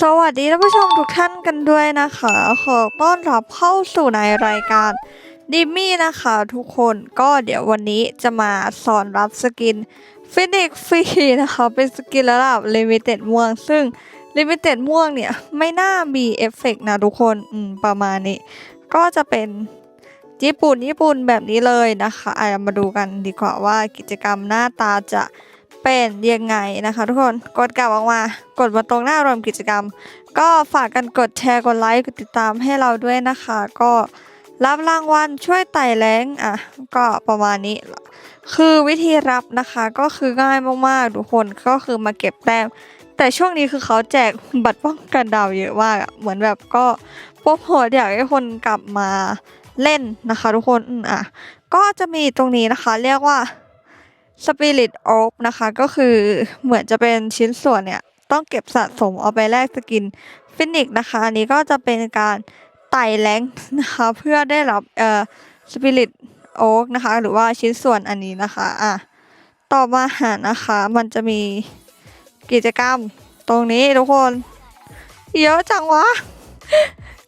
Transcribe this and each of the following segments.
สวัสดีท่านผู้ชมทุกท่านกันด้วยนะคะ ขอต้อนรับเข้าสู่ในรายการดิมมี่นะคะทุกคนก็เดี๋ยววันนี้จะมาสอนรับสกินฟินิกฟรีนะคะ เป็นสกินระดับลิมิเต็ดม่วง ซึ่งลิมิเต็ดม่วงเนี่ย ไม่น่ามีเอฟเฟกต์นะทุกคน อืม ประมาณนี้ ก็จะเป็น ญี่ปุ่นญี่ปุ่นแบบนี้เลยนะคะอะมาดูกันดีกว่าว่ากิจกรรมหน้าตาจะเป็นยังไงนะคะ ทุกคนกดกลับออกมากดมาตรงหน้ารวมกิจกรรม ก็ฝากกันกดแชร์กดไลค์กดติดตามให้เราด้วยนะคะ ก็รับรางวัลช่วยไต่แรงอะก็ประมาณนี้ คือวิธีรับนะคะก็คือง่ายมากๆทุกคนก็คือมาเก็บแต้มแต่ช่วงนี้คือเขาแจกบัตรป้องกันดาวเยอะมากเหมือนแบบก็โปรโมทอยากให้คนกลับมา เล่นนะคะทุกคนอะก็จะมีตรงนี้นะคะเรียกว่า Spirit Orb นะคะ ก็คือเหมือนจะเป็นชิ้นส่วนเนี่ย ต้องเก็บสะสมเอาไปแลกสกินฟินิกนะคะ อันนี้ก็จะเป็นการไต่แรงนะคะเพื่อได้รับเอ่อ Spirit Oak นะคะ หรือว่าชิ้นส่วนอันนี้นะคะอะต่อมาหานะคะมันจะมีกิจกรรมตรงนี้ทุกคน เยอะจังวะ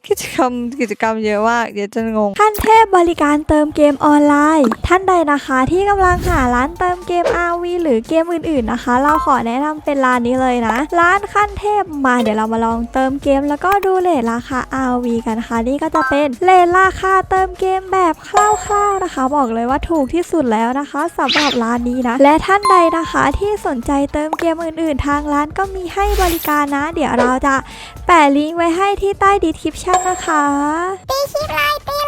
กิจกรรมกิจกรรมเยอะมากเดี๋ยวจะงง ขั้นเทพบริการเติมเกมออนไลน์ ท่านใดนะคะที่กำลังหาร้านเติมเกม รือเกมอื่นๆนะคะ เราขอแนะนำเป็นร้านนี้เลยนะ ร้านขั้นเทพมาเดี๋ยวเรามาลองเติมเกม แล้วก็ดูเลทราคา RV กันนะคะนี่ก็จะเป็นเลทราคาเติมเกมแบบคร่าวๆนะคะ บอกเลยว่าถูกที่สุดแล้วนะคะสำหรับร้านนี้นะ และท่านใดนะคะที่สนใจเติมเกมอื่นๆ ทางร้านก็มีให้บริการนะ เดี๋ยวเราจะแปะลิงก์ไว้ให้ที่ใต้ดีคริปชั่นนะคะตีคลิปเลยตี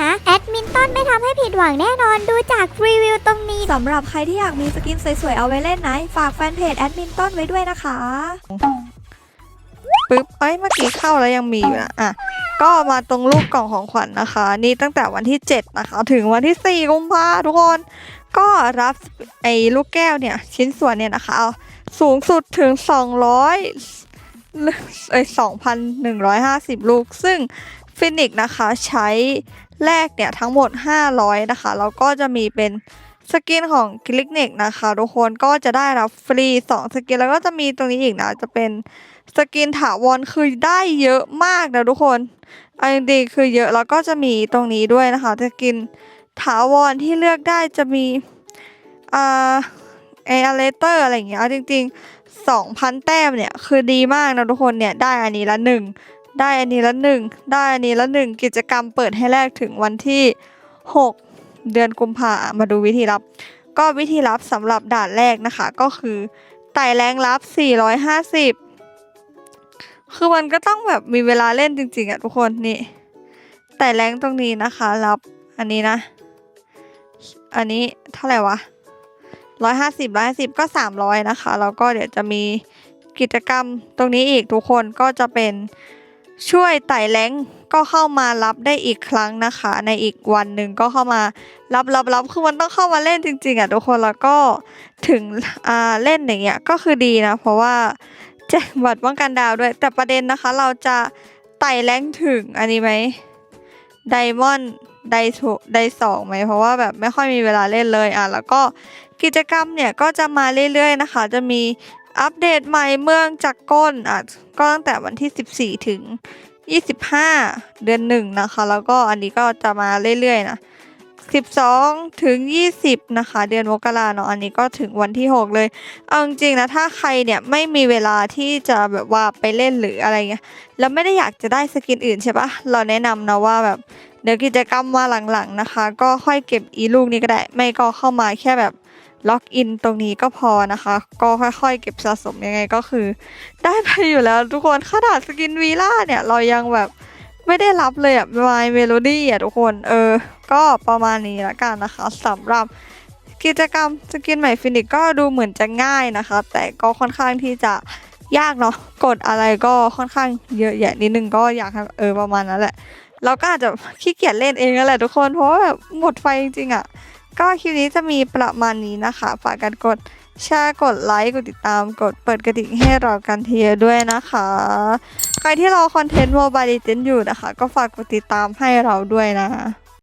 ้น ไม่ทำให้ผิดหวังแน่นอนดูจากรีวิวตรงนี้สำหรับใครที่อยากมีสกินสวยๆเอาไว้เล่นนะฝากแฟนเพจแอดมินต้นไว้ด้วยนะคะปึ๊บเอ้ยเมื่อกี้เข้าแล้วยังมีอยู่นะอะก็มาตรงรูปกล่องของขวัญนะคะ นี่ตั้งแต่วันที่ 7 นะคะ ถึงวันที่ 4 กุมภาทุกคน ก็รับไอ้ลูกแก้วเนี่ย ชิ้นส่วนเนี่ยนะคะเอาสูงสุดถึง 200เอ้ย2,150 ลูก ซึ่งฟินิกนะคะใช้ แลกเนี่ยทั้งหมด 500 นะคะ แล้วก็จะมีเป็นสกินของคลิกเน็กนะคะทุกคนก็จะได้รับฟรี 2 สกิน แล้วก็จะมีตรงนี้อีกนะ จะเป็นสกินถาวรคือได้เยอะมากนะทุกคนอาจริงๆคือเยอะแล้วก็จะมีตรงนี้ด้วยนะคะสกินถาวรที่เลือกได้จะมีอ่าเอเลเตอร์อะไรอย่างเงี้ยเอาจริงๆสองพันแต้มเนี่ยคือดีมากนะทุกคนเนี่ยได้อันนี้ละหนึ่ง ได้อันนี้ละหนึ่งได้อันนี้ละหนึ่งกิจกรรมเปิดให้แรกถึงวันที่หกเดือนกุมภามาดูวิธีรับ ก็วิธีรับสำหรับด่านแรกนะคะ ก็คือไต่แรงรับ 450 คือมันก็ต้องแบบมีเวลาเล่นจริง ๆอะทุกคนนี่แต่แรงตรงนี้นะคะ รับอันนี้นะ อันนี้เท่าไหร่วะร้อยห้าสิบร้อยห้าสิบก็สามร้อยนะคะ แล้วก็เดี๋ยวจะมีกิจกรรมตรงนี้อีกทุกคนก็จะเป็น ช่วยไต่แรงก็เข้ามารับได้อีกครั้งนะคะ ในอีกวันหนึ่งก็เข้ามารับรับรับคือมันต้องเข้ามาเล่นจริง ๆอะทุกคนแล้วก็ถึงอ่าเล่นอย่างเงี้ยก็คือดีนะ เพราะว่าแจกบัตรป้องกันดาวด้วย แต่ประเด็นนะคะ เราจะไต่แรงถึงอันนี้ไหมไดมอนด์ไดถูไดสองไหมเพราะว่าแบบไม่ค่อยมีเวลาเล่นเลยอะแล้วก็กิจกรรมเนี่ยก็จะมาเรื่อยๆนะคะ จะมี อัปเดตใหม่เมืองจากก้นอะก็ตั้งแต่วันที่ 14 ถึง 25 เดือนหนึ่งนะคะ แล้วก็อันนี้ก็จะมาเรื่อยๆนะ 12 ถึง 20 นะคะ เดือนมกราเนาะอันนี้ก็ถึงวันที่ 6 เลย เอาจริงๆนะ ถ้าใครเนี่ยไม่มีเวลาที่จะแบบว่าไปเล่นหรืออะไรเงี้ยแล้วไม่ได้อยากจะได้สกินอื่นใช่ปะเราแนะนำนะว่าแบบเดี๋ยวกิจกรรมมาหลังๆนะคะ ก็ค่อยเก็บอีลูกนี้ก็ได้ ไม่ก็เข้ามาแค่แบบ ล็อกอินตรงนี้ก็พอนะคะ ก็ค่อยๆ เก็บสะสมยังไงก็คือ ได้ไปอยู่แล้วทุกคนขนาดสกินวีล่าเนี่ย เรายังแบบไม่ได้รับเลยอะมายเมโลดี้อะทุกคนเออ ก็ประมาณนี้ละกันนะคะสำหรับกิจกรรมสกินใหม่ฟินิกก็ดูเหมือนจะง่ายนะคะ แต่ก็ค่อนข้างที่จะยากเนาะกดอะไรก็ค่อนข้างเยอะแยะนิดนึงก็อยากเออประมาณนั้นแหละเราก็อาจจะขี้เกียจเล่นเองนั่นแหละทุกคนเพราะว่าแบบหมดไฟจริงๆอะ่ะ ก็คลิปนี้จะมีประมาณนี้นะคะ ฝากกันกดแชร์กดไลค์กดติดตามกดเปิดกระดิ่งให้เรากันเทียด้วยนะคะ ใครที่รอคอนเทนต์โมบาย e เจนอยู่นะคะ ก็ฝากกดติดตามให้เราด้วยนะ